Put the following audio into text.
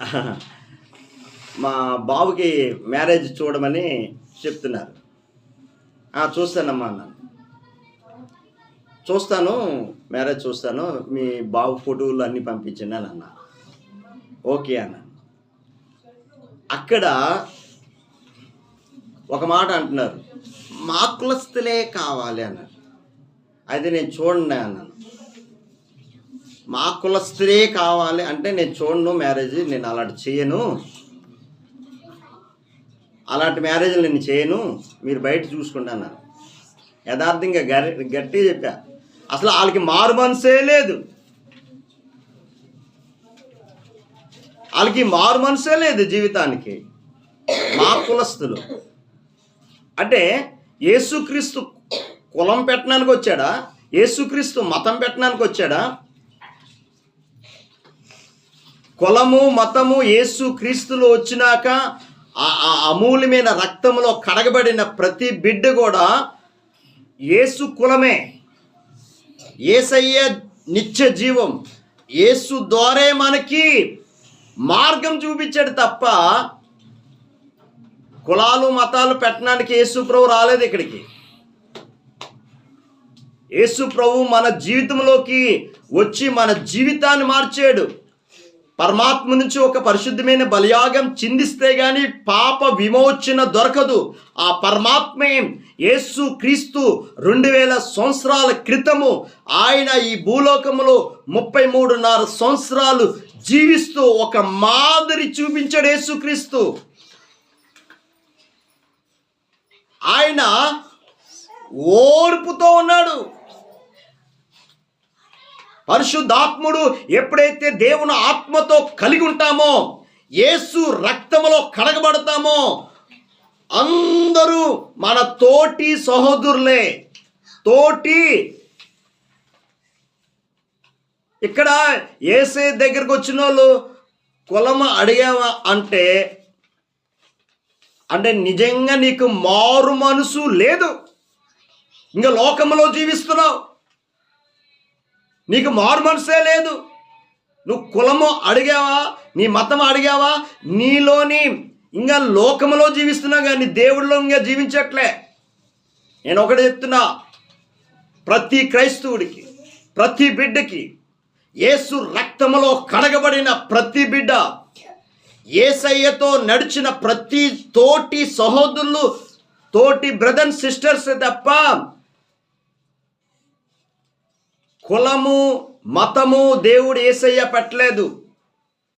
మా బాబుకి మ్యారేజ్ చూడమని చెప్తున్నారు. చూస్తానమ్మా అన్నాను. చూస్తాను మ్యారేజ్ చూస్తాను మీ బాబు ఫోటోలు అన్నీ పంపించండి అని అన్నా. ఓకే అన్నాను అక్కడ ఒక మాట అంటున్నారు. మా కులస్తులే కావాలి అన్నారు. అయితే నేను చూడండి అన్నాను. మా కులస్తులే కావాలి అంటే నేను చూడను మ్యారేజ్ నేను అలాంటి చేయను. అలాంటి మ్యారేజ్లు నేను చేయను. మీరు బయట చూసుకుంటా అన్నారు యథార్థంగా గరి గట్టి చెప్పా. అసలు వాళ్ళకి మారు మనసే లేదు. వాళ్ళకి మారు మనసే లేదు జీవితానికి. మా కులస్తులు. అంటే యేసుక్రీస్తు కులం పెట్టడానికి వచ్చాడా? యేసుక్రీస్తు మతం పెట్టడానికి వచ్చాడా? కులము మతము యేసు క్రీస్తులో వచ్చినాక ఆ అమూల్యమైన రక్తంలో కడగబడిన ప్రతి బిడ్డ కూడా యేసు కులమే. ఏసయ్య నిత్య జీవం. యేసు ద్వారే మనకి మార్గం చూపించాడు తప్ప కులాలు మతాలు పెట్టడానికి యేసు ప్రభు రాలేదు ఇక్కడికి. యేసు ప్రభు మన జీవితంలోకి వచ్చి మన జీవితాన్ని మార్చాడు. పరమాత్మ నుంచి ఒక పరిశుద్ధమైన బలియాగం చిందిస్తే గాని పాప విమోచన దొరకదు. ఆ పరమాత్మే యేసు క్రీస్తు రెండు వేల సంవత్సరాల క్రితము ఆయన ఈ భూలోకములో ముప్పై మూడున్నర సంవత్సరాలు జీవిస్తూ ఒక మాదిరి చూపించాడు యేసుక్రీస్తు ఆయన ఓర్పుతో ఉన్నాడు. పరిశుద్ధాత్ముడు ఎప్పుడైతే దేవుని ఆత్మతో కలిగి ఉంటామో యేసు రక్తములో కడగబడతామో అందరూ మన తోటి సహోదరులే. తోటి ఇక్కడ ఏసే దగ్గరకు వచ్చిన వాళ్ళు కులమ అడిగావా అంటే అంటే నిజంగా నీకు మారు మనసు లేదు. ఇంకా లోకంలో జీవిస్తున్నావు. నీకు మార్మన్సే లేదు. నువ్వు కులము అడిగావా? నీ మతం అడిగావా? నీలోని ఇంకా లోకములో జీవిస్తున్నా కానీ దేవుడిలో ఇంకా జీవించట్లే. నేను ఒకటి చెప్తున్నా. ప్రతి క్రైస్తవుడికి ప్రతి బిడ్డకి యేసు రక్తములో కడగబడిన ప్రతి బిడ్డ ఏసయ్యతో నడిచిన ప్రతి తోటి సహోదరులు తోటి బ్రదర్ సిస్టర్స్ తప్ప కులము మతము దేవుడు ఏసయ్య పెట్టలేదు.